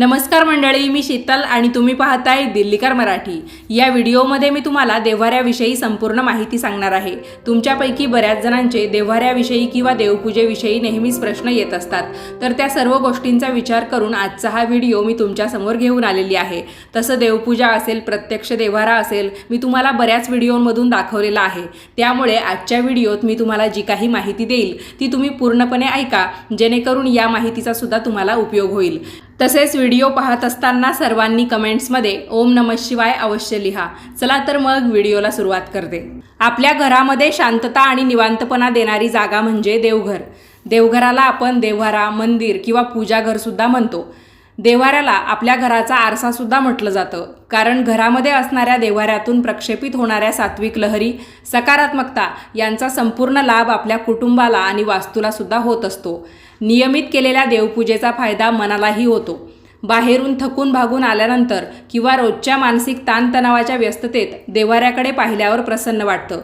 नमस्कार मंडळी मी शीतल आणि तुम्ही पाहताय दिल्लीकर मराठी. या व्हिडिओमध्ये मी तुम्हाला देव्हाऱ्याविषयी संपूर्ण माहिती सांगणार आहे. तुमच्यापैकी बऱ्याच जणांचे देव्हाऱ्याविषयी किंवा देवपूजेविषयी नेहमीच प्रश्न येत असतात. तर त्या सर्व गोष्टींचा विचार करून आजचा हा व्हिडिओ मी तुमच्यासमोर घेऊन आलेली आहे. तसं देवपूजा असेल प्रत्यक्ष देव्हारा असेल मी तुम्हाला बऱ्याच व्हिडिओमधून दाखवलेला आहे. त्यामुळे आजच्या व्हिडिओत मी तुम्हाला जी काही माहिती देईल ती तुम्ही पूर्णपणे ऐका जेणेकरून या माहितीचा सुद्धा तुम्हाला उपयोग होईल. तसेच व्हिडिओ पाहत असताना सर्वांनी कमेंट्समध्ये ओम नम शिवाय अवश्य लिहा. चला तर मग व्हिडिओला सुरुवात करते. आपल्या घरामध्ये शांतता आणि निवांतपणा देणारी जागा म्हणजे देवघर. देवघराला आपण देव्हारा मंदिर किंवा पूजाघरसुद्धा म्हणतो. देवाऱ्याला आपल्या घराचा आरसासुद्धा म्हटलं जातं. कारण घरामध्ये असणाऱ्या देवाऱ्यातून प्रक्षेपित होणाऱ्या सात्विक लहरी सकारात्मकता यांचा संपूर्ण लाभ आपल्या कुटुंबाला आणि वास्तूला सुद्धा होत असतो. नियमित केलेल्या देवपूजेचा फायदा मनालाही होतो. बाहेरून थकून भागून आल्यानंतर किंवा रोजच्या मानसिक ताणतणावाच्या व्यस्ततेत देवाऱ्याकडे पाहिल्यावर प्रसन्न वाटतं.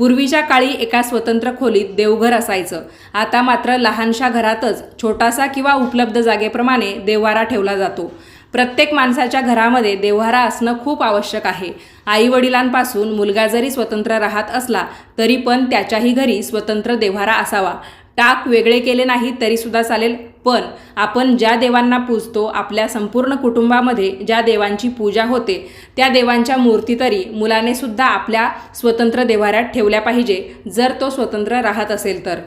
पूर्वीच्या काळी एका स्वतंत्र खोलीत देवघर असायचं. आता मात्र लहानशा घरातच छोटासा किंवा उपलब्ध जागेप्रमाणे देवारा ठेवला जातो. प्रत्येक माणसाच्या घरामध्ये देव्हारा असणं खूप आवश्यक आहे. आई वडिलांपासून मुलगा जरी स्वतंत्र राहत असला तरी पण त्याच्याही घरी स्वतंत्र देव्हारा असावा. टाक वेगळे केले नाही तरी सुद्धा चालेल. पण आपण ज्या देवांना पूजतो आपल्या संपूर्ण कुटुंबामध्ये ज्या देवांची पूजा होते त्या देवांच्या मूर्ती तरी मुलाने सुद्धा आपल्या स्वतंत्र देवाऱ्यात ठेवल्या पाहिजे जर तो स्वतंत्र राहत असेल तर.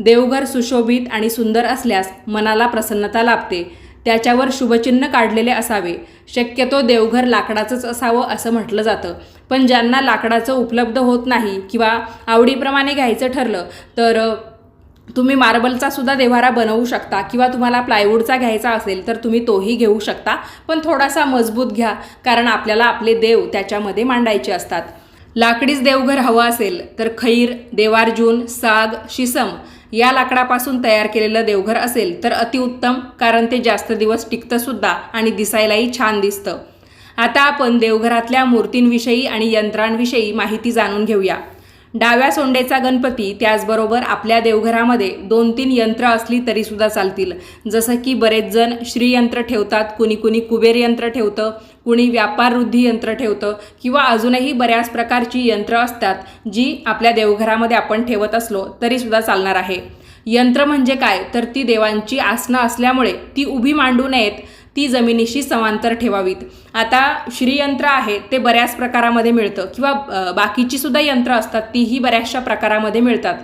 देवघर सुशोभित आणि सुंदर असल्यास मनाला प्रसन्नता लाभते. त्याच्यावर शुभचिन्ह काढलेले असावे. शक्यतो देवघर लाकडाचंच असावं असं म्हटलं जातं. पण ज्यांना लाकडाचं उपलब्ध होत नाही किंवा आवडीप्रमाणे घ्यायचं ठरलं तर तुम्ही मार्बलचा सुद्धा देव्हारा बनवू शकता किंवा तुम्हाला प्लायवूडचा घ्यायचा असेल तर तुम्ही तोही घेऊ शकता. पण थोडासा मजबूत घ्या कारण आपल्याला आपले देव त्याच्यामध्ये मांडायचे असतात. लाकडीच देवघर हवं असेल तर खैर देवार्जून साग शिसम या लाकडापासून तयार केलेलं देवघर असेल तर अतिउत्तम कारण ते जास्त दिवस टिकतंसुद्धा आणि दिसायलाही छान दिसतं. आता आपण देवघरातल्या मूर्तींविषयी आणि यंत्रांविषयी माहिती जाणून घेऊया. डाव्या सोंडेचा गणपती त्याचबरोबर आपल्या देवघरामध्ये दोन तीन यंत्र असली तरीसुद्धा चालतील. जसं की बरेच जण श्रीयंत्र ठेवतात कुणी कुणी कुबेर यंत्र ठेवतं कुणी व्यापार वृद्धी यंत्र ठेवतं किंवा अजूनही बऱ्याच प्रकारची यंत्र असतात जी आपल्या देवघरामध्ये आपण ठेवत असलो तरीसुद्धा चालणार आहे. यंत्र म्हणजे काय? तर ती देवांची आसनं असल्यामुळे ती उभी मांडू नयेत. ती जमिनीशी समांतर ठेवावीत. आता श्रीयंत्र आहे ते बऱ्याच प्रकारामध्ये मिळतं. किंवा बाकीची सुद्धा यंत्र असतात तीही बऱ्याचशा प्रकारामध्ये मिळतात.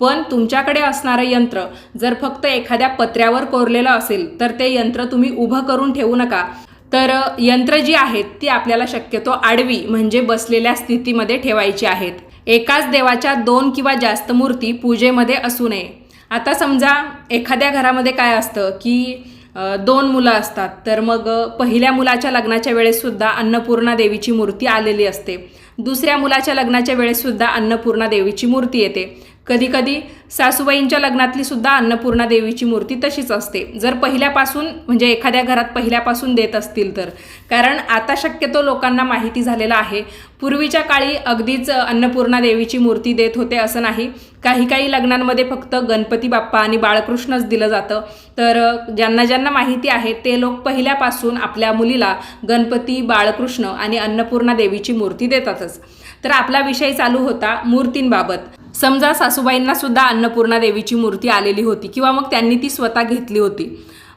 पण तुमच्याकडे असणारं यंत्र जर फक्त एखाद्या पत्र्यावर कोरलेलं असेल तर ते यंत्र तुम्ही उभं करून ठेवू नका. तर यंत्र जी आहेत ती आपल्याला शक्यतो आडवी म्हणजे बसलेल्या स्थितीमध्ये ठेवायची आहेत. एकाच देवाच्या दोन किंवा जास्त मूर्ती पूजेमध्ये असू नये. आता समजा एखाद्या घरामध्ये काय असतं की दोन मुलं असतात. तर मग पहिल्या मुलाच्या लग्नाच्या वेळेससुद्धा अन्नपूर्णा देवीची मूर्ती आलेली असते. दुसऱ्या मुलाच्या लग्नाच्या वेळेससुद्धा अन्नपूर्णा देवीची मूर्ती येते. कधीकधी सासूबाईंच्या लग्नातली सुद्धा अन्नपूर्णा देवीची मूर्ती तशीच असते. जर पहिल्यापासून म्हणजे एखाद्या घरात पहिल्यापासून देत असतील तर. कारण आता शक्यतो लोकांना माहिती झालेलं आहे पूर्वीच्या काळी अगदीच अन्नपूर्णा देवीची मूर्ती देत होते असं नाही. काही काही लग्नांमध्ये फक्त गणपती बाप्पा आणि बाळकृष्णच दिलं जातं. तर ज्यांना ज्यांना माहिती आहे ते लोक पहिल्यापासून आपल्या मुलीला गणपती बाळकृष्ण आणि अन्नपूर्णा देवीची मूर्ती देतातच. तर आपला विषय चालू होता मूर्तींबाबत. समजा सासूबाईंना सुद्धा अन्नपूर्णा देवीची मूर्ती आलेली होती किंवा मग त्यांनी ती स्वतः घेतली होती.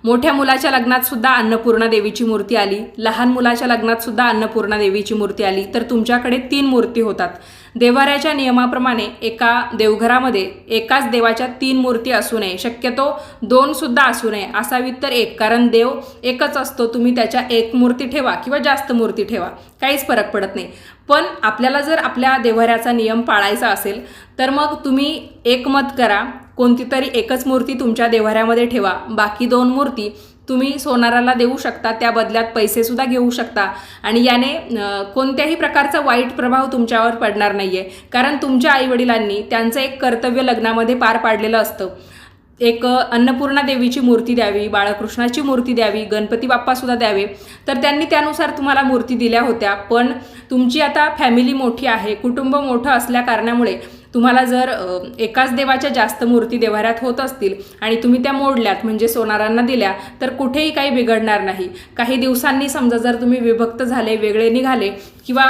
मोठ्या मुलाच्या लग्नात सुद्धा अन्नपूर्णा देवीची मूर्ती आली. लहान मुलाच्या लग्नात सुद्धा अन्नपूर्णा देवीची मूर्ती आली. तर तुमच्याकडे तीन मूर्ती होतात. देवाऱ्याच्या नियमाप्रमाणे एका देवघरामध्ये एकाच देवाच्या तीन मूर्ती असू नये. शक्यतो दोन सुद्धा असू नये. असावीत तर एक. कारण देव एकच असतो. तुम्ही त्याच्या एक मूर्ती ठेवा किंवा जास्त मूर्ती ठेवा. काहीच फरक पडत नाही. पण आपल्याला जर आपल्या देव्हाऱ्याचा नियम पाळायचा असेल तर मग तुम्ही एकमत करा. कोणती तरी एकच मूर्ती तुमच्या देव्हाऱ्यामध्ये ठेवा. बाकी दोन मूर्ती तुम्ही सोनाराला देऊ शकता त्या बदल्यात पैसेसुद्धा घेऊ शकता. आणि याने कोणत्याही प्रकारचा वाईट प्रभाव तुमच्यावर पडणार नाही आहे कारण तुमच्या आईवडिलांनी त्यांचं एक कर्तव्य लग्नामध्ये पार पाडलेलं असतं. एक अन्नपूर्णा देवीची मूर्ती द्यावी बाळकृष्णाची मूर्ती द्यावी गणपती बाप्पासुद्धा द्यावे. तर त्यांनी त्यानुसार तुम्हाला मूर्ती दिल्या होत्या. पण तुमची आता फॅमिली मोठी आहे कुटुंब मोठं असल्या कारणामुळे तुम्हाला जर एकाच देवाच्या जास्त मूर्ती देवाऱ्यात होत असतील आणि तुम्ही त्या मोडल्यात म्हणजे सोनारांना दिल्या तर कुठेही काही बिघडणार नाही. काही दिवसांनी समजा जर तुम्ही विभक्त झाले वेगळे निघाले किंवा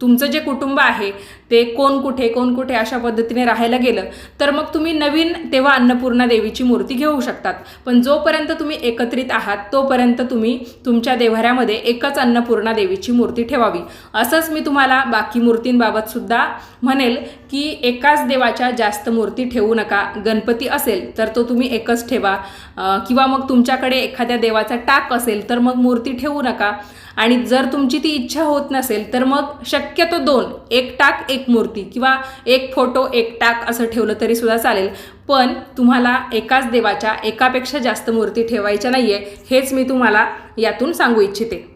तुमचं जे कुटुंब आहे ते कोण कुठे कोण कुठे अशा पद्धतीने राहायला गेलं तर मग तुम्ही नवीन तेव्हा अन्नपूर्णा देवीची मूर्ती घेऊ शकतात. पण जोपर्यंत तुम्ही एकत्रित आहात तोपर्यंत तुम्ही तुमच्या देव्हाऱ्यामध्ये एकच अन्नपूर्णा देवीची मूर्ती ठेवावी. असंच मी तुम्हाला बाकी मूर्तींबाबत सुद्धा म्हणेल की एकाच देवाच्या जास्त मूर्ती ठेवू नका. गणपती असेल तर तो तुम्ही एकच ठेवा. किंवा मग तुमच्याकडे एखाद्या देवाचा टाक असेल तर मग मूर्ती ठेवू नका. आणि जर तुमची ती इच्छा होत नसेल तर मग शक्यतो दोन एक टाक एक मूर्ती किंवा एक फोटो एक टाक असं ठेवलं तरी सुद्धा चालेल. पण तुम्हाला एकाच देवाच्या एकापेक्षा जास्त मूर्ती ठेवायच्या नाही आहे हेच मी तुम्हाला यातून सांगू इच्छिते.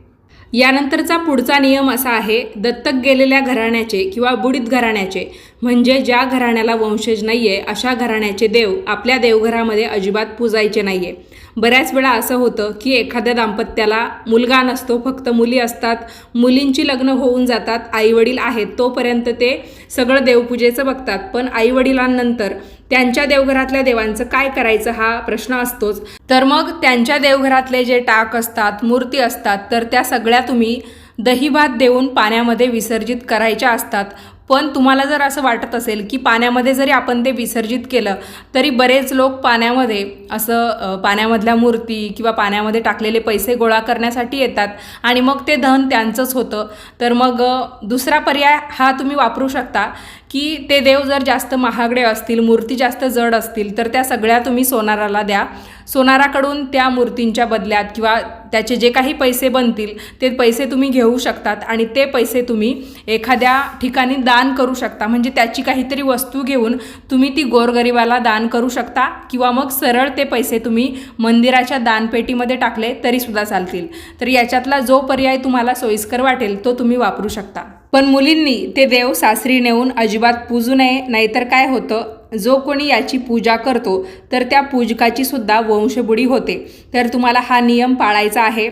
यानंतरचा पुढचा नियम असा आहे दत्तक गेलेल्या घराण्याचे किंवा बुडीत घराण्याचे म्हणजे ज्या घराण्याला वंशज नाही आहे अशा घराण्याचे देव आपल्या देवघरामध्ये अजिबात पूजायचे नाही आहे बऱ्याच वेळा असं होतं की एखाद्या दाम्पत्याला मुलगा नसतो फक्त मुली असतात मुलींची लग्न होऊन जातात आईवडील आहेत तोपर्यंत ते सगळं देवपूजेचं बघतात. पण आईवडिलांनंतर त्यांच्या देवघरातल्या देवांचं काय करायचं हा प्रश्न असतोच. तर मग त्यांच्या देवघरातले जे टाक असतात मूर्ती असतात तर त्या सगळ्या तुम्ही दहीभात देऊन पाण्यामध्ये विसर्जित करायच्या असतात. पण तुम्हाला जर असं वाटत असेल की पाण्यामध्ये जरी आपण ते विसर्जित केलं तरी बरेच लोक पाण्यामध्ये असं पाण्यामधल्या मूर्ती किंवा पाण्यामध्ये टाकलेले पैसे गोळा करण्यासाठी येतात आणि मग ते धन त्यांचंच होतं. तर मग दुसरा पर्याय हा तुम्ही वापरू शकता की ते देव जर जास्त महागडे असतील मूर्ती जास्त जड असतील तर त्या सगळ्या तुम्ही सोनाराला द्या. सोनाराकडून त्या मूर्तींच्या बदल्यात किंवा त्याचे जे काही पैसे बनतील ते पैसे तुम्ही घेऊ शकतात आणि ते पैसे तुम्ही एखाद्या ठिकाणी दान करू शकता. म्हणजे त्याची काहीतरी वस्तू घेऊन तुम्ही ती गोरगरिबाला दान करू शकता किंवा मग सरळ ते पैसे तुम्ही मंदिराच्या दानपेटीमध्ये टाकले तरीसुद्धा चालतील. तर याच्यातला जो पर्याय तुम्हाला सोयीस्कर वाटेल तो तुम्ही वापरू शकता. पण मुलींनी ते देव सासरी नेऊन अजिबात पूजू नये नाहीतर काय होतं? जो कोणी याची पूजा करतो तर त्या पूजकाची सुद्धा वंशबुडी होते. तर तुम्हाला हा नियम पाळायचा आहे.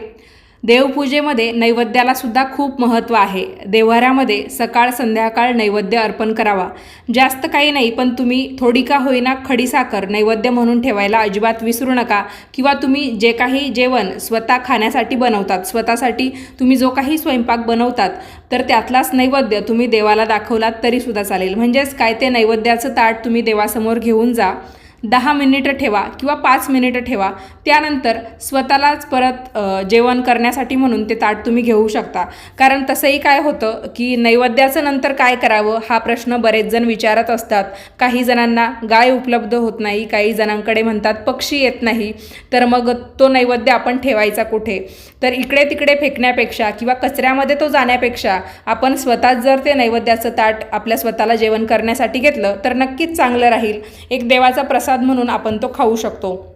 देवपूजेमध्ये नैवेद्याला सुद्धा खूप महत्त्व आहे. देव्हाऱ्यामध्ये सकाळ संध्याकाळ नैवेद्य अर्पण करावा. जास्त काही नाही पण तुम्ही थोडी का होईना खडीसाखर नैवेद्य म्हणून ठेवायला अजिबात विसरू नका. किंवा तुम्ही जे काही जेवण स्वतः खाण्यासाठी बनवतात स्वतःसाठी तुम्ही जो काही स्वयंपाक बनवतात तर त्यातलाच नैवेद्य तुम्ही देवाला दाखवलात तरीसुद्धा चालेल. म्हणजेच काय ते नैवेद्याचं ताट तुम्ही देवासमोर घेऊन जा. दहा मिनिटं ठेवा किंवा पाच मिनिटं ठेवा. त्यानंतर स्वतःलाच परत जेवण करण्यासाठी म्हणून ते ताट तुम्ही घेऊ शकता. कारण तसंही काय होतं की नैवेद्याचं नंतर काय करावं हा प्रश्न बरेच जण विचारत असतात. काही जणांना गाय उपलब्ध होत नाही काही जणांकडे म्हणतात पक्षी येत नाही. तर मग तो नैवेद्य आपण ठेवायचा कुठे? तर इकडे तिकडे फेकण्यापेक्षा किंवा कचऱ्यामध्ये तो जाण्यापेक्षा आपण स्वतःच जर ते नैवेद्याचं ताट आपल्या स्वतःला जेवण करण्यासाठी घेतलं तर नक्कीच चांगलं राहील. एक देवाचा प्रसाद म्हणून आपण तो खाऊ शकतो.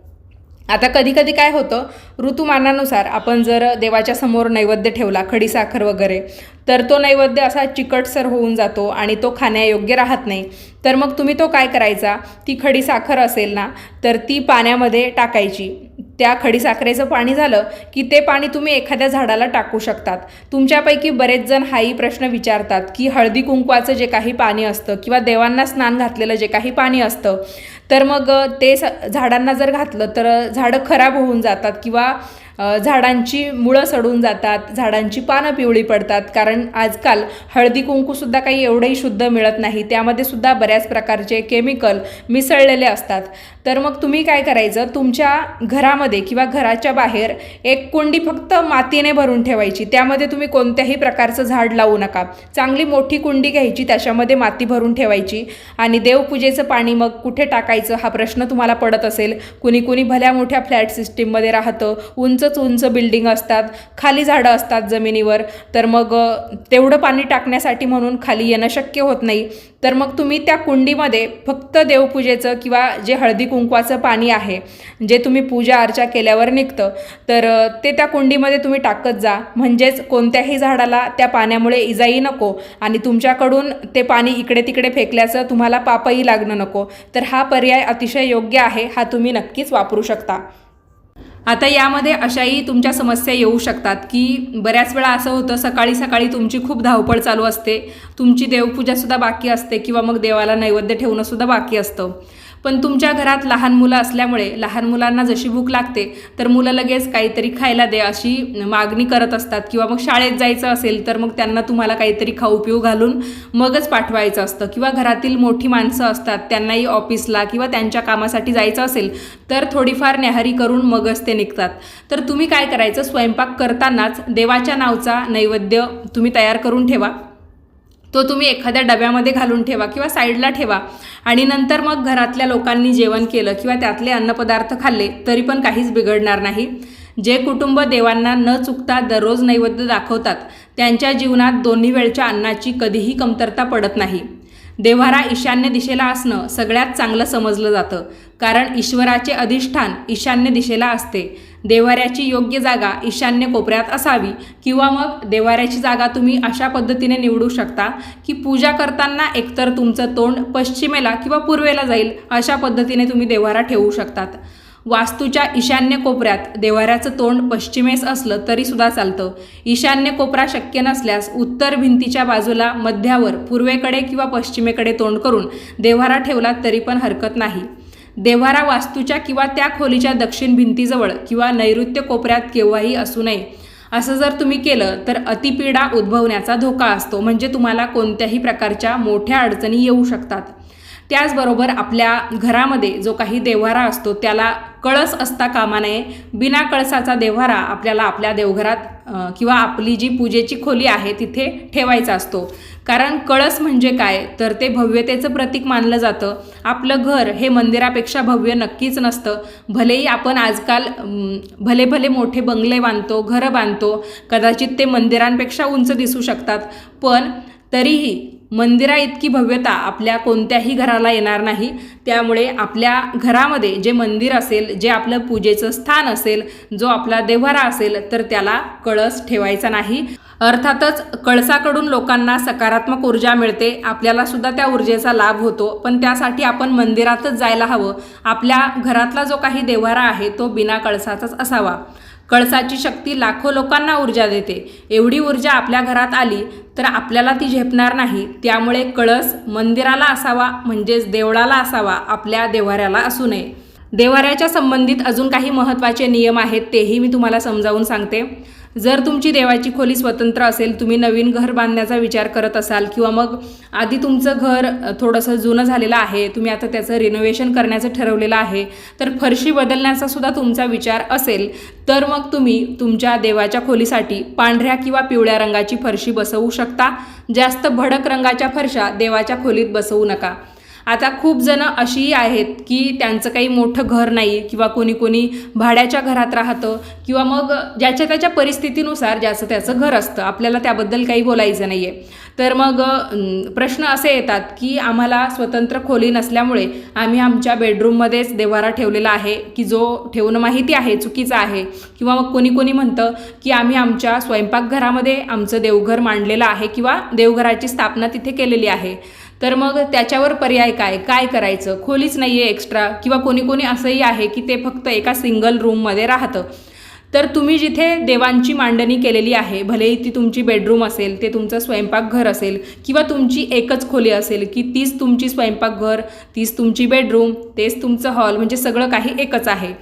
आता कधी कधी काय होतं ऋतुमानानुसार आपण जर देवाच्या समोर नैवेद्य ठेवला खडीसाखर वगैरे तर तो नैवेद्य असा चिकटसर होऊन जातो आणि तो खाण्यायोग्य राहत नाही. तर मग तुम्ही तो काय करायचा? ती खडीसाखर असेल ना तर ती पाण्यामध्ये टाकायची. त्या खडीसाखरेचं पाणी झालं की ते पाणी तुम्ही एखाद्या झाडाला टाकू शकतात. तुमच्यापैकी बरेच जण हाही प्रश्न विचारतात की हळदी कुंकवाचं जे काही पाणी असतं किंवा देवांना स्नान घातलेलं जे काही पाणी असतं तर मग ते स झाडांना जर घातलं तर झाडं खराब होऊन जातात किंवा झाडांची मुळं सडून जातात झाडांची पानं पिवळी पडतात. कारण आजकाल हळदी कुंकूसुद्धा काही एवढंही शुद्ध मिळत नाही. त्यामध्ये सुद्धा बऱ्याच प्रकारचे केमिकल मिसळलेले असतात. तर मग तुम्ही काय करायचं? तुमच्या घरामध्ये किंवा घराच्या बाहेर एक कुंडी फक्त मातीने भरून ठेवायची. त्यामध्ये तुम्ही कोणत्याही प्रकारचं झाड लावू नका. चांगली मोठी कुंडी घ्यायची त्याच्यामध्ये माती भरून ठेवायची. आणि देवपूजेचं पाणी मग कुठे टाकायचं हा प्रश्न तुम्हाला पडत असेल. कुणी कुणी भल्या मोठ्या फ्लॅट सिस्टीममध्ये राहतं. उंच उंचच उंच बिल्डिंग असतात. खाली झाडं असतात जमिनीवर. तर मग तेवढं पाणी टाकण्यासाठी म्हणून खाली येणं शक्य होत नाही. तर मग तुम्ही त्या कुंडीमध्ये फक्त देवपूजेचं किंवा जे हळदी कुंकवाचं पाणी आहे जे तुम्ही पूजा अर्चा केल्यावर निघतं तर ते त्या कुंडीमध्ये तुम्ही टाकत जा. म्हणजेच कोणत्याही झाडाला त्या पाण्यामुळे इजाही नको आणि तुमच्याकडून ते पाणी इकडे तिकडे फेकल्याचं तुम्हाला पापही लागणं नको. तर हा पर्याय अतिशय योग्य आहे हा तुम्ही नक्कीच वापरू शकता. आता यामध्ये अशाही तुमच्या समस्या येऊ शकतात की बऱ्याच वेळा असं होतं सकाळी सकाळी तुमची खूप धावपळ चालू असते तुमची देवपूजासुद्धा बाकी असते किंवा मग देवाला नैवेद्य ठेवणंसुद्धा बाकी असतं. पण तुमच्या घरात लहान मुलं असल्यामुळे लहान मुलांना जशी भूक लागते तर मुलं लगेच काहीतरी खायला दे अशी मागणी करत असतात. किंवा मग शाळेत जायचं असेल तर मग त्यांना तुम्हाला काहीतरी खाऊ पिऊ घालून मगच पाठवायचं असतं. किंवा घरातील मोठी माणसं असतात त्यांनाही ऑफिसला किंवा त्यांच्या कामासाठी जायचं असेल तर थोडीफार न्याहारी करून मगच ते निघतात. तर तुम्ही काय करायचं? स्वयंपाक करतानाच देवाच्या नावचा नैवेद्य तुम्ही तयार करून ठेवा. तो तुम्ही एखाद्या डब्यामध्ये घालून ठेवा किंवा साईडला ठेवा. आणि नंतर मग घरातल्या लोकांनी जेवण केलं किंवा त्यातले अन्नपदार्थ खाल्ले तरी पण काहीच बिघडणार नाही. जे कुटुंब देवांना न चुकता दररोज नैवेद्य दाखवतात त्यांच्या जीवनात दोन्ही वेळच्या अन्नाची कधीही कमतरता पडत नाही. देव्हारा ईशान्य दिशेला असणं सगळ्यात चांगलं समजलं जातं. कारण ईश्वराचे अधिष्ठान ईशान्य दिशेला असते. देवाऱ्याची योग्य जागा ईशान्य कोपऱ्यात असावी किंवा मग देवाऱ्याची जागा तुम्ही अशा पद्धतीने निवडू शकता की पूजा करताना एकतर तुमचं तोंड पश्चिमेला किंवा पूर्वेला जाईल अशा पद्धतीने तुम्ही देवारा ठेवू शकतात. वास्तूच्या ईशान्य कोपऱ्यात देवाऱ्याचं तोंड पश्चिमेस असलं तरीसुद्धा चालतं. ईशान्य कोपरा शक्य नसल्यास उत्तर भिंतीच्या बाजूला मध्यावर पूर्वेकडे किंवा पश्चिमेकडे तोंड करून देवारा ठेवला तरी पण हरकत नाही. देव्हारा वास्तूच्या किंवा त्या खोलीच्या दक्षिण भिंतीजवळ किंवा नैऋत्य कोपऱ्यात केव्हाही असू नये. असं जर तुम्ही केलं तर अतिपीडा उद्भवण्याचा धोका असतो. म्हणजे तुम्हाला कोणत्याही प्रकारच्या मोठ्या अडचणी येऊ शकतात. त्याचबरोबर आपल्या घरामध्ये जो काही देव्हारा असतो त्याला कळस असता कामा नये. बिना कळसाचा देव्हारा आपल्याला आपल्या देवघरात किंवा आपली जी पूजेची खोली आहे तिथे ठेवायचा असतो. कारण कळस म्हणजे काय? तर ते भव्यतेचं प्रतीक मानलं जातं. आपलं घर हे मंदिरापेक्षा भव्य नक्कीच नसतं. भलेही आपण आजकाल भले भले मोठे बंगले बांधतो घरं बांधतो कदाचित ते मंदिरांपेक्षा उंच दिसू शकतात. पण तरीही मंदिरा इतकी भव्यता आपल्या कोणत्याही घराला येणार नाही. त्यामुळे आपल्या घरामध्ये जे मंदिर असेल जे आपलं पूजेचं स्थान असेल जो आपला देव्हारा असेल तर त्याला कळस ठेवायचा नाही. अर्थातच कळसाकडून लोकांना सकारात्मक ऊर्जा मिळते. आपल्याला सुद्धा त्या ऊर्जेचा लाभ होतो. पण त्यासाठी आपण मंदिरातच जायला हवं. आपल्या घरातला जो काही देव्हारा आहे तो बिना कळसाचाच असावा. कळसाची शक्ती लाखो लोकांना ऊर्जा देते. एवढी ऊर्जा आपल्या घरात आली तर आपल्याला ती झेपणार नाही. त्यामुळे कळस मंदिराला असावा म्हणजेच देवळाला असावा आपल्या देवाऱ्याला असू नये. देवाऱ्याच्या संबंधित अजून काही महत्त्वाचे नियम आहेत तेही मी तुम्हाला समजावून सांगते. जर तुमची देवाची खोली स्वतंत्र असेल तुम्ही नवीन घर बांधण्याचा विचार करत असाल किंवा मग आधी तुमचं घर थोडंसं जुनं झालेलं आहे तुम्ही आता त्याचं रिनोव्हेशन करण्याचं ठरवलेलं आहे तर फरशी बदलण्याचा सुद्धा तुमचा विचार असेल तर मग तुम्ही तुमच्या देवाच्या खोलीसाठी पांढऱ्या किंवा पिवळ्या रंगाची फरशी बसवू शकता. जास्त भडक रंगाच्या फरशा देवाच्या खोलीत बसवू नका. आता खूप जण अशीही आहेत की त्यांचं काही मोठं घर नाही किंवा कोणी कोणी भाड्याच्या घरात राहतं किंवा मग ज्याच्या त्याच्या परिस्थितीनुसार ज्याचं त्याचं घर असतं. आपल्याला त्याबद्दल काही बोलायचं नाही आहे तर मग प्रश्न असे येतात की आम्हाला स्वतंत्र खोली नसल्यामुळे आम्ही आमच्या बेडरूममध्येच देवारा ठेवलेला आहे की जो ठेवणं माहिती आहे चुकीचं आहे किंवा मग कोणी कोणी म्हणतं की आम्ही आमच्या स्वयंपाकघरामध्ये आमचं देवघर मांडलेलं आहे किंवा देवघराची स्थापना तिथे केलेली आहे. तर मग त्याच्यावर पर्याय काय? काय करायचं? खोलीच नाही आहे एक्स्ट्रा किंवा कोणी कोणी असंही आहे की ते फक्त एका सिंगल रूममध्ये राहतं. तर तुम्ही जिथे देवांची मांडणी केलेली आहे भलेही ती तुमची बेडरूम असेल ते तुमचं स्वयंपाकघर असेल किंवा तुमची एकच खोली असेल की तीच तुमची स्वयंपाकघर तीच तुमची बेडरूम तेच तुमचं हॉल म्हणजे सगळं काही एकच आहे.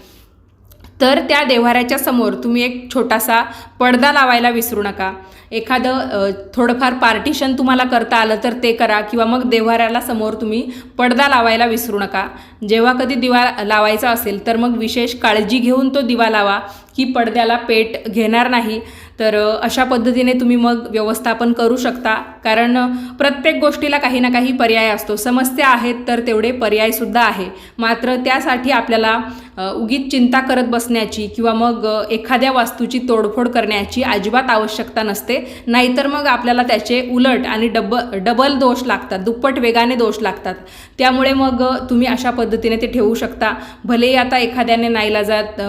तर त्या देव्हाऱ्याच्या समोर तुम्ही एक छोटासा पडदा लावायला विसरू नका. एखादं थोडंफार पार्टिशन तुम्हाला करता आलं तर ते करा किंवा मग देव्हाऱ्याला समोर तुम्ही पडदा लावायला विसरू नका. जेव्हा कधी दिवा लावायचा असेल तर मग विशेष काळजी घेऊन तो दिवा लावा की पडद्याला पेट घेणार नाही. तर अशा पद्धतीने तुम्ही मग व्यवस्थापन करू शकता. कारण प्रत्येक गोष्टीला काही ना काही पर्याय असतो. समस्या आहेत तर तेवढे पर्यायसुद्धा आहे. मात्र त्यासाठी आपल्याला उगीत उगीच चिंता करत बसण्याची किंवा मग एखाद्या वास्तूची तोडफोड करण्याची अजिबात आवश्यकता नसते. नाहीतर मग आपल्याला त्याचे उलट आणि डब डबल दोष लागतात दुप्पट वेगाने दोष लागतात. त्यामुळे मग तुम्ही अशा पद्धतीने ते ठेवू शकता. भलेही आता एखाद्याने नाईलाजात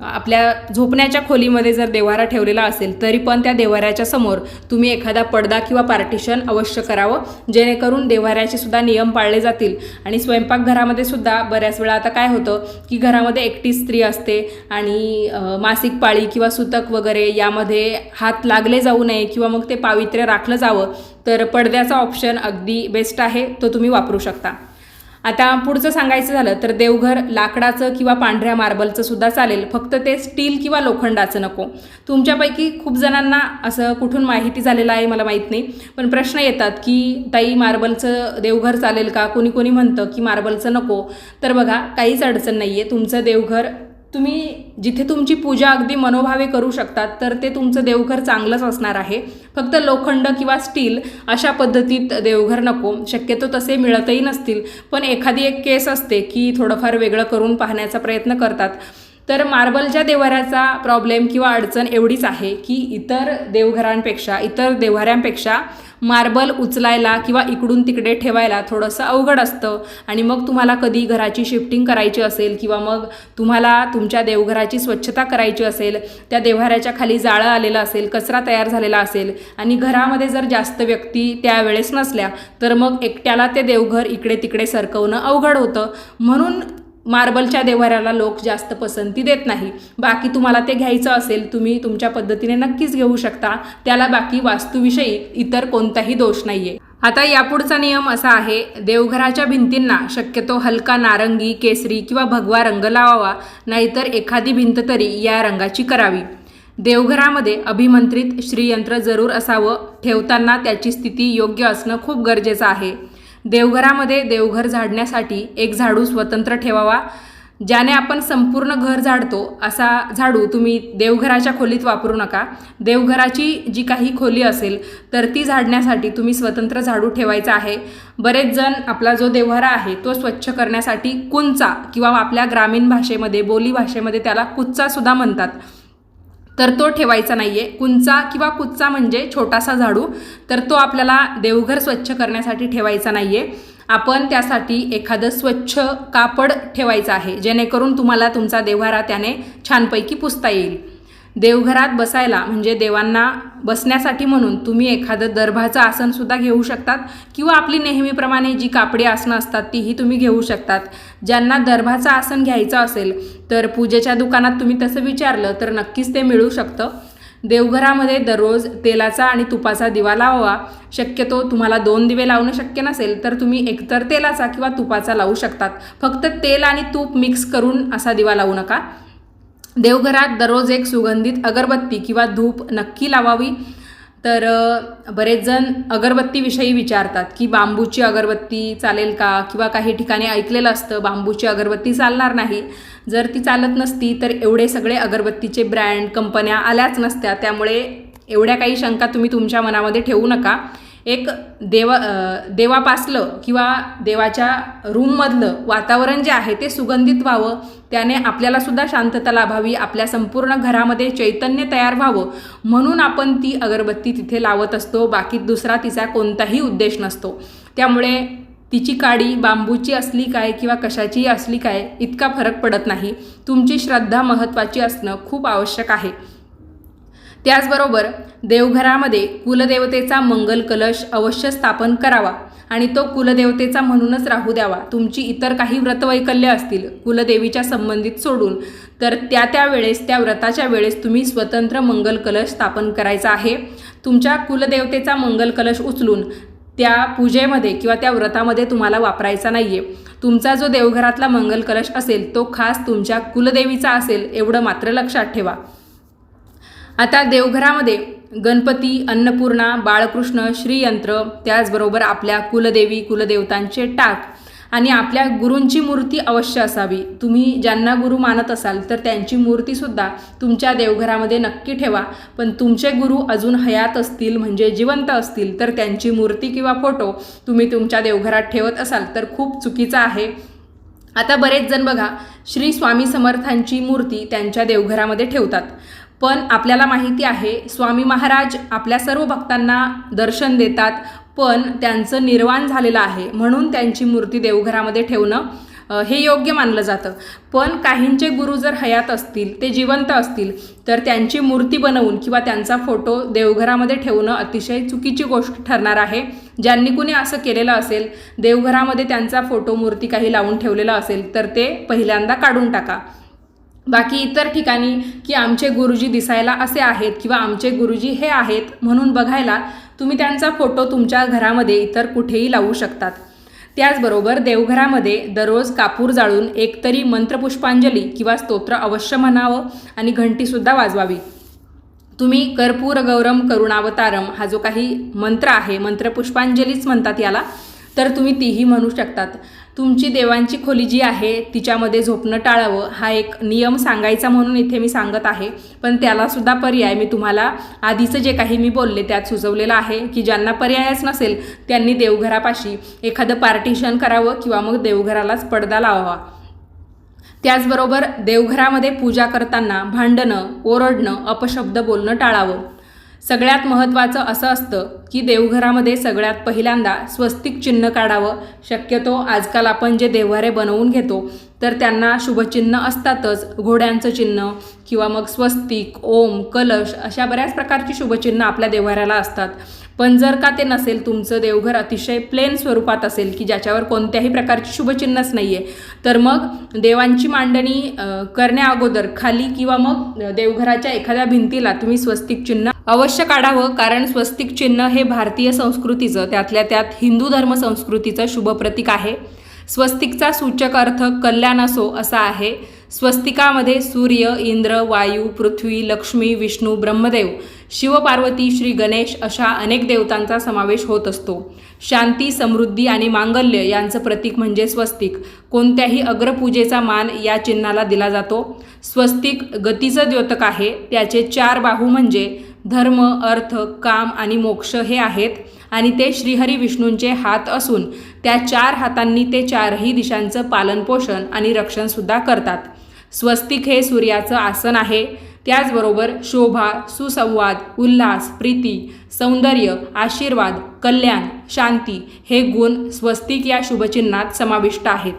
आपल्या झोपण्याच्या खोलीमध्ये जर देवारा ठेवलेला असेल तरी पण त्या देवाऱ्याच्या समोर तुम्ही एखादा पडदा किंवा पार्टिशन अवश्य करावं. जेणेकरून देवाऱ्याचे सुद्धा नियम पाळले जातील. आणि स्वयंपाकघरामध्ये सुद्धा बऱ्याच वेळा आता काय होतं की घरामध्ये एकटी स्त्री असते आणि मासिक पाळी किंवा सुतक वगैरे यामध्ये हात लागले जाऊ नये किंवा मग ते पावित्र्य राखलं जावं तर पडद्याचा ऑप्शन अगदी बेस्ट आहे तो तुम्ही वापरू शकता. आता पुढचं सांगायचं झालं तर देवघर लाकडाचं किंवा पांढऱ्या मार्बलचं सुद्धा चालेल. फक्त ते स्टील किंवा लोखंडाचं नको. तुमच्यापैकी खूप जणांना असं कुठून माहिती झालेलं आहे मला माहीत नाही. पण प्रश्न येतात की ताई मार्बलचं देवघर चालेल का? कोणी कोणी म्हणतं की मार्बलचं नको. तर बघा काहीच अडचण नाही आहे तुमचं देवघर तुम्ही जिथे तुमची पूजा अगदी मनोभावे करू शकतात तर ते तुमचं देवघर चांगलंच असणार आहे. फक्त लोखंड किंवा स्टील अशा पद्धतीत देवघर नको. शक्यतो तसे मिळतही नसतील. पण एखादी एक केस असते की थोडंफार वेगळं करून पाहण्याचा प्रयत्न करतात. तर मार्बलच्या देवाऱ्याचा प्रॉब्लेम किंवा अडचण एवढीच आहे की इतर देवघरांपेक्षा इतर देवाऱ्यांपेक्षा मार्बल उचलायला किंवा इकडून तिकडे ठेवायला थोडंसं अवघड असतं. आणि मग तुम्हाला कधी घराची शिफ्टिंग करायची असेल किंवा मग तुम्हाला तुमच्या देवघराची स्वच्छता करायची असेल त्या देव्हाऱ्याच्या खाली जाळं आलेलं असेल कचरा तयार झालेला असेल आणि घरामध्ये जर जास्त व्यक्ती त्यावेळेस नसल्या तर मग एकट्याला ते देवघर इकडे तिकडे सरकवणं अवघड होतं. म्हणून मार्बलच्या देवाऱ्याला लोक जास्त पसंती देत नाही. बाकी तुम्हाला ते घ्यायचं असेल तुम्ही तुमच्या पद्धतीने नक्कीच घेऊ शकता. त्याला बाकी वास्तूविषयी इतर कोणताही दोष नाही आहे आता यापुढचा नियम असा आहे देवघराच्या भिंतींना शक्यतो हलका नारंगी केसरी किंवा भगवा रंग लावावा नाहीतर एखादी भिंत तरी या रंगाची करावी. देवघरामध्ये अभिमंत्रित श्रीयंत्र जरूर असावं ठेवताना त्याची स्थिती योग्य असणं खूप गरजेचं आहे. देवघरामध्ये देवघर झाडण्यासाठी एक झाडू स्वतंत्र ठेवावा ज्याने आपण संपूर्ण घर झाडतो असा झाडू तुम्ही देवघराच्या खोलीत वापरू नका. देवघराची जी काही खोली असेल तर ती झाडण्यासाठी तुम्ही स्वतंत्र झाडू ठेवायचा आहे. बरेच जण आपला जो देवघरा आहे तो स्वच्छ करण्यासाठी कुंचा किंवा आपल्या ग्रामीण भाषेमध्ये बोली भाषेमध्ये त्याला कुच्चासुद्धा म्हणतात. तर तो ठेवायचा नाही आहे कुंचा किंवा कुच्चा म्हणजे छोटासा झाडू तर तो आपल्याला देवघर स्वच्छ करण्यासाठी ठेवायचा नाही आहे आपण त्यासाठी एखादं स्वच्छ कापड ठेवायचं आहे जेणेकरून तुम्हाला तुमचा देवघरा त्याने छानपैकी पुसता येईल. देवघरात बसायला म्हणजे देवांना बसण्यासाठी म्हणून तुम्ही एखादं दर्भाचं आसनसुद्धा घेऊ शकतात किंवा आपली नेहमीप्रमाणे जी कापडी आसनं असतात तीही तुम्ही घेऊ शकतात. ज्यांना दर्भाचं आसन घ्यायचं असेल तर पूजेच्या दुकानात तुम्ही तसं विचारलं तर नक्कीच ते मिळू शकतं. देवघरामध्ये दररोज तेलाचा आणि तुपाचा दिवा लावावा. शक्यतो तुम्हाला दोन दिवे लावणं शक्य नसेल तर तुम्ही एकतर तेलाचा किंवा तुपाचा लावू शकतात. फक्त तेल आणि तूप मिक्स करून असा दिवा लावू नका. देवघरात दररोज एक सुगंधित अगरबत्ती किंवा धूप नक्की लावावी. तर बरेच जण अगरबत्तीविषयी विचारतात की बांबूची अगरबत्ती चालेल का? किंवा काही ठिकाणी ऐकलेलं असतं बांबूची अगरबत्ती चालणार नाही. जर ती चालत नसती तर एवढे सगळे अगरबत्तीचे ब्रँड कंपन्या आल्याच नसत्या. त्यामुळे एवढ्या काही शंका तुम्ही तुमच्या मनामध्ये ठेवू नका. एक देवा देवापासलं किंवा देवाच्या रूममधलं वातावरण जे आहे ते सुगंधित व्हावं. त्याने आपल्यालासुद्धा शांतता लाभावी आपल्या संपूर्ण घरामध्ये चैतन्य तयार व्हावं. म्हणून आपण ती अगरबत्ती तिथे लावत असतो. बाकी दुसरा तिचा कोणताही उद्देश नसतो. त्यामुळे तिची काडी बांबूची असली काय किंवा कशाचीही असली काय इतका फरक पडत नाही. तुमची श्रद्धा महत्त्वाची असणं खूप आवश्यक आहे. त्याचबरोबर देवघरामध्ये कुलदेवतेचा मंगल कलश अवश्य स्थापन करावा आणि तो कुलदेवतेचा म्हणूनच राहू द्यावा. तुमची इतर काही व्रतवैकल्य असतील कुलदेवीच्या संबंधित सोडून तर त्या त्या वेळेस त्या व्रताच्या वेळेस तुम्ही स्वतंत्र मंगल कलश स्थापन करायचा आहे. तुमच्या कुलदेवतेचा मंगल कलश उचलून त्या पूजेमध्ये किंवा त्या व्रतामध्ये तुम्हाला वापरायचा नाही आहे तुमचा जो देवघरातला मंगल कलश असेल तो खास तुमच्या कुलदेवीचा असेल एवढं मात्र लक्षात ठेवा. आता देवघरामध्ये गणपती अन्नपूर्णा बाळकृष्ण श्रीयंत्र त्याचबरोबर आपल्या कुलदेवी कुलदेवतांचे टाक आणि आपल्या गुरूंची मूर्ती अवश्य असावी. तुम्ही ज्यांना गुरु मानत असाल तर त्यांची मूर्तीसुद्धा तुमच्या देवघरामध्ये नक्की ठेवा. पण तुमचे गुरु अजून हयात असतील म्हणजे जिवंत असतील तर त्यांची मूर्ती किंवा फोटो तुम्ही तुमच्या देवघरात ठेवत असाल तर खूप चुकीचा आहे. आता बरेच जण बघा श्री स्वामी समर्थांची मूर्ती त्यांच्या देवघरामध्ये ठेवतात. पण आपल्याला माहिती आहे स्वामी महाराज आपल्या सर्व भक्तांना दर्शन देतात पण त्यांचं निर्वाण झालेलं आहे म्हणून त्यांची मूर्ती देवघरामध्ये ठेवणं हे योग्य मानलं जातं. पण काहींचे गुरु जर हयात असतील ते जिवंत असतील तर त्यांची मूर्ती बनवून किंवा त्यांचा फोटो देवघरामध्ये ठेवणं अतिशय चुकीची गोष्ट ठरणार आहे. ज्यांनी कुणी असं केलेलं असेल देवघरामध्ये त्यांचा फोटो मूर्ती काही लावून ठेवलेला असेल तर ते पहिल्यांदा काढून टाका. बाकी इतर ठिकाणी की आमचे गुरुजी दिसायला असे आहेत किंवा आमचे गुरुजी हे आहेत म्हणून बघायला तुम्ही त्यांचा फोटो तुमच्या घरामध्ये इतर कुठेही लावू शकतात. त्याचबरोबर देवघरामध्ये दररोज कापूर जाळून एकतरी मंत्रपुष्पांजली किंवा स्तोत्र अवश्य म्हणावं आणि घंटीसुद्धा वाजवावी. तुम्ही कर्पूर गौरम करुणावतारम हा जो काही मंत्र आहे मंत्रपुष्पांजलीच म्हणतात याला तर तुम्ही तीही म्हणू शकतात. तुमची देवांची खोली जी आहे तिच्यामध्ये झोपणं टाळावं हा एक नियम सांगायचा म्हणून इथे मी सांगत आहे. पण त्यालासुद्धा पर्याय मी तुम्हाला आधीचं जे काही मी बोलले त्यात सुचवलेलं आहे की ज्यांना पर्यायच नसेल त्यांनी देवघरापाशी एखादं पार्टिशन करावं किंवा मग देवघरालाच पडदा लावावा. त्याचबरोबर देवघरामध्ये पूजा करताना भांडणं ओरडणं अपशब्द बोलणं टाळावं. सगळ्यात महत्त्वाचं असं असतं की देवघरामध्ये सगळ्यात पहिल्यांदा स्वस्तिक चिन्ह काढावं. शक्यतो आजकाल आपण जे देवघरे बनवून घेतो तर त्यांना शुभचिन्ह असतातच. घोड्यांचं चिन्ह किंवा मग स्वस्तिक ओम कलश अशा बऱ्याच प्रकारची शुभचिन्ह आपल्या देवघराला असतात. पण जर का ते नसेल तुमचं देवघर अतिशय प्लेन स्वरूपात असेल की ज्याच्यावर कोणत्याही प्रकारची शुभचिन्हच नाही आहे तर मग देवांची मांडणी करण्याअगोदर करण्या अगोदर खाली किंवा मग देवघराच्या एखाद्या भिंतीला तुम्ही स्वस्तिक चिन्ह अवश्य काढावं कारण स्वस्तिक चिन्ह हे भारतीय संस्कृतीचं त्यातल्या त्यात हिंदू धर्म संस्कृतीचं शुभ प्रतीक आहे. स्वस्तिकचा सूचक अर्थ कल्याण असो असा आहे. स्वस्तिकामध्ये सूर्य इंद्र वायू पृथ्वी लक्ष्मी विष्णू ब्रह्मदेव शिवपार्वती श्री गणेश अशा अनेक देवतांचा समावेश होत असतो. शांती समृद्धी आणि मांगल्य यांचं प्रतीक म्हणजे स्वस्तिक. कोणत्याही अग्रपूजेचा मान या चिन्हाला दिला जातो. स्वस्तिक गतीचं द्योतक आहे. त्याचे चार बाहू म्हणजे धर्म अर्थ काम आणि मोक्ष हे आहेत आणि ते श्रीहरी विष्णूंचे हात असून त्या चार हातांनी ते चारही दिशांचं पालनपोषण आणि रक्षणसुद्धा करतात. स्वस्तिक हे सूर्याचं आसन आहे. त्याचबरोबर शोभा सुसंवाद उल्हास प्रीती सौंदर्य आशीर्वाद कल्याण शांती हे गुण स्वस्तिक या शुभचिन्हात समाविष्ट आहेत.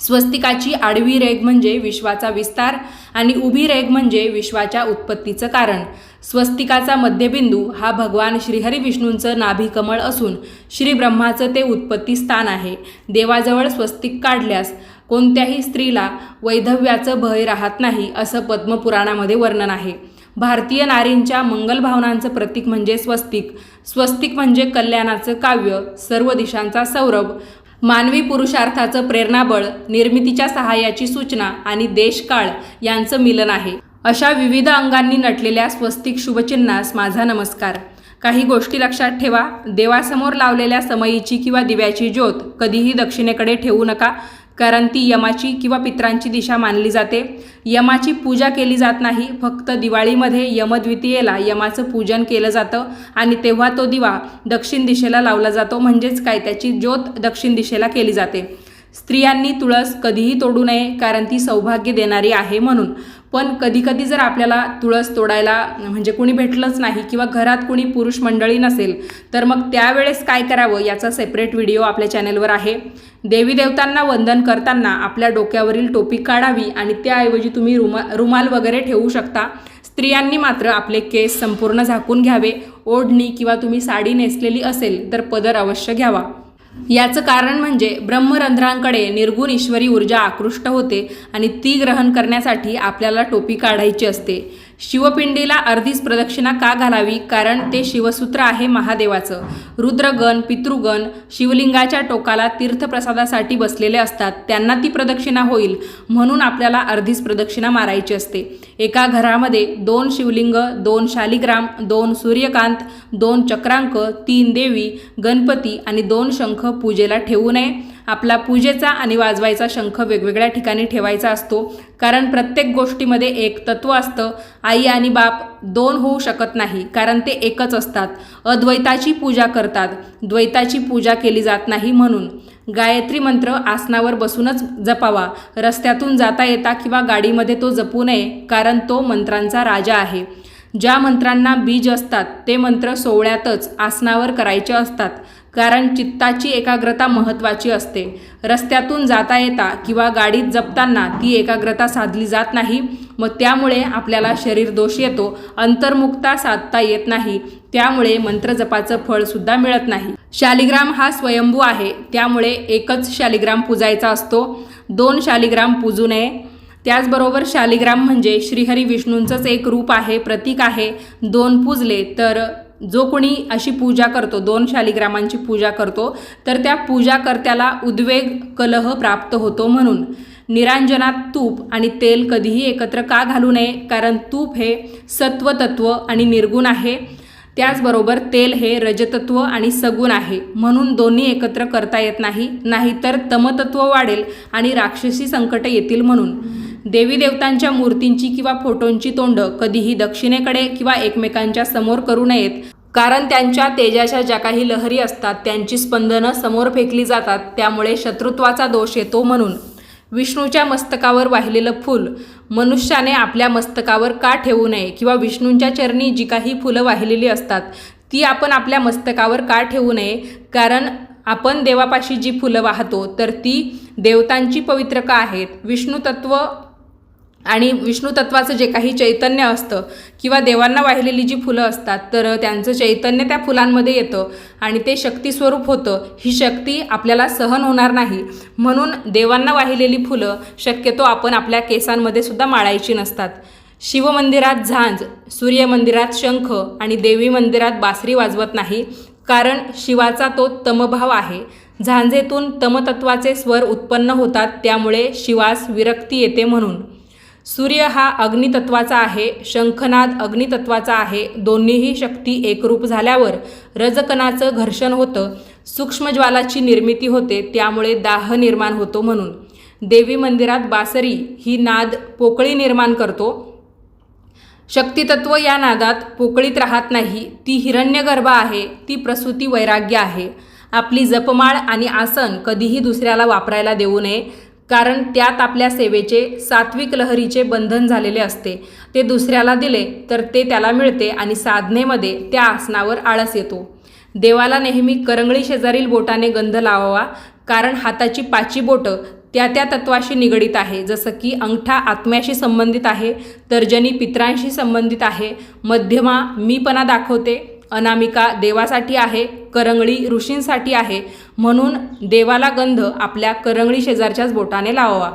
स्वस्तिकाची आडवी रेघ म्हणजे विश्वाचा विस्तार आणि उभी रेघ म्हणजे विश्वाच्या उत्पत्तीचं कारण. स्वस्तिकाचा मध्यबिंदू हा भगवान श्रीहरी विष्णूंचं नाभिकमळ असून श्री ब्रह्माचं ते उत्पत्ती स्थान आहे. देवाजवळ स्वस्तिक काढल्यास कोणत्याही स्त्रीला वैधव्याचं भय राहत नाही असं पद्मपुराणामध्ये वर्णन आहे. भारतीय नारींच्या मंगलभावनांचं प्रतीक म्हणजे स्वस्तिक. स्वस्तिक म्हणजे कल्याणाचं काव्य सर्व दिशांचा सौरभ. मानवी पुरुषार्थाचं प्रेरणाबळ निर्मितीच्या सहाय्याची सूचना आणि देशकाळ यांचं मिलन आहे. अशा विविध अंगांनी नटलेल्या स्वस्तिक शुभचिन्हास माझा नमस्कार. काही गोष्टी लक्षात ठेवा. देवासमोर लावलेल्या समयीची किंवा दिव्याची ज्योत कधीही दक्षिणेकडे ठेवू नका. कारण ती यमाची किंवा पित्रांची दिशा मानली जाते. यमाची पूजा केली जात नाही फक्त दिवाळीमध्ये यमद्वितीयेला यमाचं पूजन केलं जातं आणि तेव्हा तो दिवा दक्षिण दिशेला लावला जातो म्हणजेच काय? त्याची ज्योत दक्षिण दिशेला केली जाते. स्त्रियांनी तुळस कधीही तोडू नये कारण ती सौभाग्य देणारी आहे म्हणून. पण कधीकधी जर आपल्याला तुळस तोडायला म्हणजे कुणी भेटलंच नाही किंवा घरात कुणी पुरुष मंडळी नसेल तर मग त्यावेळेस काय करावं याचा सेपरेट व्हिडिओ आपल्या चॅनेलवर आहे. देवी देवतांना वंदन करताना आपल्या डोक्यावरील टोपी काढावी आणि त्याऐवजी तुम्ही रुमा रुमाल वगैरे ठेवू शकता. स्त्रियांनी मात्र आपले केस संपूर्ण झाकून घ्यावे. ओढणी किंवा तुम्ही साडी नेसलेली असेल तर पदर अवश्य घ्यावा. याचं कारण म्हणजे ब्रह्मरंध्रांकडे निर्गुण ईश्वरी ऊर्जा आकृष्ट होते आणि ती ग्रहण करण्यासाठी आपल्याला टोपी काढायची असते. शिवपिंडीला अर्धीच प्रदक्षिणा का घालावी? कारण ते शिवसूत्र आहे महादेवाचं. रुद्रगण पितृगण शिवलिंगाच्या टोकाला तीर्थप्रसादासाठी बसलेले असतात. त्यांना ती प्रदक्षिणा होईल. म्हणून आपल्याला अर्धीच प्रदक्षिणा मारायची असते. एका घरामध्ये दोन शिवलिंग दोन शालिग्राम दोन सूर्यकांत दोन चक्रांक तीन देवी गणपती आणि दोन शंख पूजेला ठेवू नये. आपला पूजेचा आणि वाजवायचा शंख वेगवेगळ्या ठिकाणी ठेवायचा असतो. कारण प्रत्येक गोष्टीमध्ये एक तत्व असतं. आई आणि बाप दोन होऊ शकत नाही कारण ते एकच असतात. अद्वैताची पूजा करतात. द्वैताची पूजा केली जात नाही म्हणून. गायत्री मंत्र आसनावर बसूनच जपावा. रस्त्यातून जाता येता किंवा गाडीमध्ये तो जपू नये कारण तो मंत्रांचा राजा आहे. ज्या मंत्रांना बीज असतात ते मंत्र सोहळ्यातच आसनावर करायचे असतात. कारण चित्ताची एकाग्रता महत्त्वाची असते. रस्त्यातून जाता येता किंवा गाडीत जपताना ती एकाग्रता साधली जात नाही. मग त्यामुळे आपल्याला शरीर दोष येतो. अंतर्मुक्ता साधता येत नाही. त्यामुळे मंत्रजपाचं फळसुद्धा मिळत नाही. शालिग्राम हा स्वयंभू आहे. त्यामुळे एकच शालिग्राम पूजायचा असतो. दोन शालिग्राम पूजू नये. त्याचबरोबर शालिग्राम म्हणजे श्रीहरी विष्णूंचंच एक रूप आहे प्रतीक आहे. दोन पूजले तर जो कोणी अशी पूजा करतो दोन शालिग्रामांची पूजा करतो तर त्या पूजाकर्त्याला उद्वेग कलह प्राप्त होतो म्हणून. निरांजनात तूप आणि तेल कधीही एकत्र का घालू नये? कारण तूप हे सत्वतत्व आणि निर्गुण आहे. त्याचबरोबर तेल हे रजतत्व आणि सगुण आहे. म्हणून दोन्ही एकत्र करता येत नाही नाहीतर तमतत्व वाढेल आणि राक्षसी संकट येतील म्हणून. देवी देवतांच्या मूर्तींची किंवा फोटोंची तोंड कधीही दक्षिणेकडे किंवा एकमेकांच्या समोर करू नयेत. कारण त्यांच्या तेजाच्या ज्या काही लहरी असतात त्यांची स्पंदनं समोर फेकली जातात त्यामुळे शत्रुत्वाचा दोष येतो म्हणून. विष्णूच्या मस्तकावर वाहिलेलं फूल मनुष्याने आपल्या मस्तकावर का ठेवू नये किंवा विष्णूंच्या चरणी जी काही फुलं वाहिलेली असतात ती आपण आपल्या मस्तकावर का ठेवू नये? कारण आपण देवापाशी जी फुलं वाहतो तर ती देवतांची पवित्रका आहेत. विष्णू तत्व आणि विष्णू तत्वाचं जे काही चैतन्य असतं किंवा देवांना वाहिलेली जी फुलं असतात तर त्यांचं चैतन्य त्या फुलांमध्ये येतं आणि ते शक्तीस्वरूप होतं. ही शक्ती आपल्याला सहन होणार नाही. म्हणून देवांना वाहिलेली फुलं शक्यतो आपण आपल्या केसांमध्ये सुद्धा माळायची नसतात. शिवमंदिरात झांज सूर्यमंदिरात शंख आणि देवी मंदिरात बासरी वाजवत नाही कारण शिवाचा तो तमभाव आहे. झांजेतून तमतत्वाचे स्वर उत्पन्न होतात त्यामुळे शिवास विरक्ती येते म्हणून. सूर्य हा अग्नितत्वाचा आहे शंखनाद अग्नितत्वाचा आहे दोन्हीही शक्ती एकरूप झाल्यावर रजकणाचं घर्षण होतं सूक्ष्मज्वालाची निर्मिती होते त्यामुळे दाह निर्माण होतो म्हणून. देवी मंदिरात बासरी ही नाद पोकळी निर्माण करतो. शक्तितत्व या नादात पोकळीत राहत नाही ती हिरण्यगर्भ आहे ती प्रसूती वैराग्य आहे. आपली जपमाळ आणि आसन कधीही दुसऱ्याला वापरायला देऊ नये कारण त्यात आपल्या सेवेचे सात्विक लहरीचे बंधन झालेले असते. ते दुसऱ्याला दिले तर ते त्याला मिळते आणि साधनेमध्ये त्या आसनावर आळस येतो. देवाला नेहमी करंगळी शेजारील बोटाने गंध लावावा कारण हाताची पाची बोटं त्या त्या तत्वाशी निगडीत आहे. जसं की अंगठा आत्म्याशी संबंधित आहे तर्जनी पित्रांशी संबंधित आहे मध्यमा मीपणा दाखवते अनामिका देवासाठी आहे करंगळी ऋषींसाठी आहे म्हणून देवाला गंध आपल्या करंगळी शेजारच्याच बोटाने लावावा.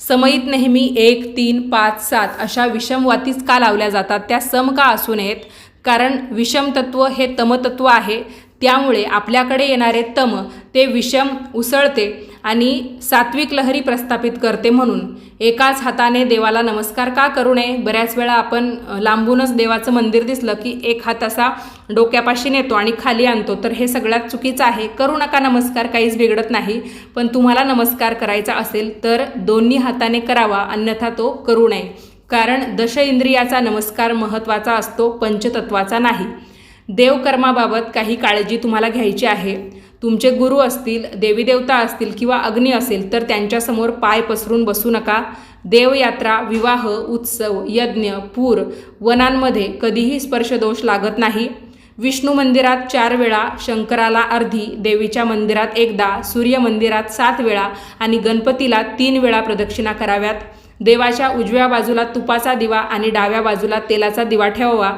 समयीत नेहमी एक तीन पाच सात अशा विषमवातीच का लावल्या जातात त्या सम का असू नयेत कारण विषमतत्व हे तमतत्व आहे त्यामुळे आपल्याकडे येणारे तम ते विषम उसळते आणि सात्विक लहरी प्रस्थापित करते म्हणून. एकाच हाताने देवाला नमस्कार का करू नये? बऱ्याच वेळा आपण लांबूनच देवाचं मंदिर दिसलं की एक हात असा डोक्यापाशी नेतो आणि खाली आणतो. तर हे सगळ्यात चुकीचं आहे. करू नका नमस्कार काहीच बिघडत नाही. पण तुम्हाला नमस्कार करायचा असेल तर दोन्ही हाताने करावा अन्यथा तो करू नये. कारण दश इंद्रियाचा नमस्कार महत्त्वाचा असतो पंचतत्वाचा नाही. देवकर्माबाबत काही काळजी तुम्हाला घ्यायची आहे. तुमचे गुरु असतील देवी देवता असतील किंवा अग्नी असेल तर त्यांच्यासमोर पाय पसरून बसू नका. देवयात्रा विवाह उत्सव यज्ञ पूर वनांमध्ये कधीही स्पर्शदोष लागत नाही. विष्णू मंदिरात चार वेळा शंकराला अर्धी देवीच्या मंदिरात एकदा सूर्य मंदिरात सात वेळा आणि गणपतीला तीन वेळा प्रदक्षिणा कराव्यात. देवाच्या उजव्या बाजूला तुपाचा दिवा आणि डाव्या बाजूला तेलाचा दिवा ठेवावा.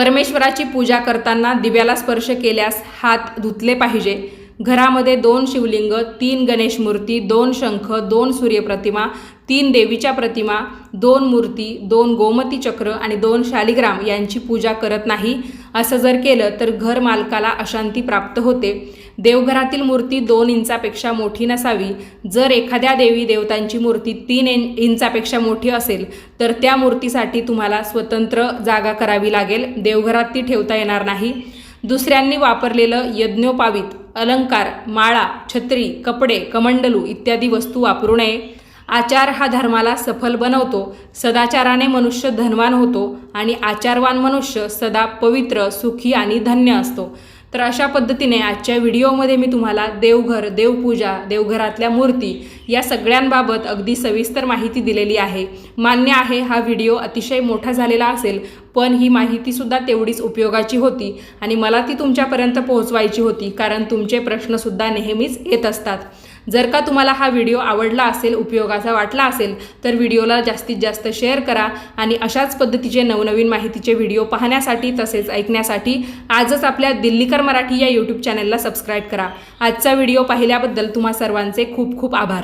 परमेश्वराची पूजा करताना दिव्याला स्पर्श केल्यास हात धुतले पाहिजे. घरामध्ये दोन शिवलिंग तीन गणेश मूर्ती दोन शंख दोन सूर्यप्रतिमा तीन देवीच्या प्रतिमा दोन मूर्ती दोन गोमती चक्र आणि दोन शालिग्राम यांची पूजा करत नाही. असं जर केलं तर घर मालकाला अशांती प्राप्त होते. देवघरातील मूर्ती दोन इंचापेक्षा मोठी नसावी. जर एखाद्या देवी देवतांची मूर्ती तीन इंचापेक्षा मोठी असेल तर त्या मूर्तीसाठी तुम्हाला स्वतंत्र जागा करावी लागेल. देवघरात ती ठेवता येणार नाही. दुसऱ्यांनी वापरलेलं यज्ञोपावित अलंकार माळा छत्री कपडे कमंडलू इत्यादी वस्तू वापरू नये. आचार हा धर्माला सफल बनवतो. सदाचाराने मनुष्य धनवान होतो आणि आचारवान मनुष्य सदा पवित्र सुखी आणि धन्य असतो. तर अशा पद्धतीने आजच्या व्हिडिओमध्ये मी तुम्हाला देवघर देवपूजा देवघरातल्या मूर्ती या सगळ्यांबाबत अगदी सविस्तर माहिती दिलेली आहे. मान्य आहे हा व्हिडिओ अतिशय मोठा झालेला असेल पण ही माहितीसुद्धा तेवढीच उपयोगाची होती आणि मला ती तुमच्यापर्यंत पोहोचवायची होती कारण तुमचे प्रश्नसुद्धा नेहमीच येत असतात. जर का तुम्हाला हा व्हिडिओ आवडला असेल उपयोगाचा वाटला असेल तर व्हिडिओला जास्तीत जास्त शेअर करा आणि अशाच पद्धतीचे नवनवीन माहितीचे व्हिडिओ पाहण्यासाठी तसेच ऐकण्यासाठी आजच आपल्या दिल्लीकर मराठी या यूट्यूब चॅनलला सबस्क्राईब करा. आजचा व्हिडिओ पाहिल्याबद्दल तुम्हा सर्वांचे खूप खूप आभार.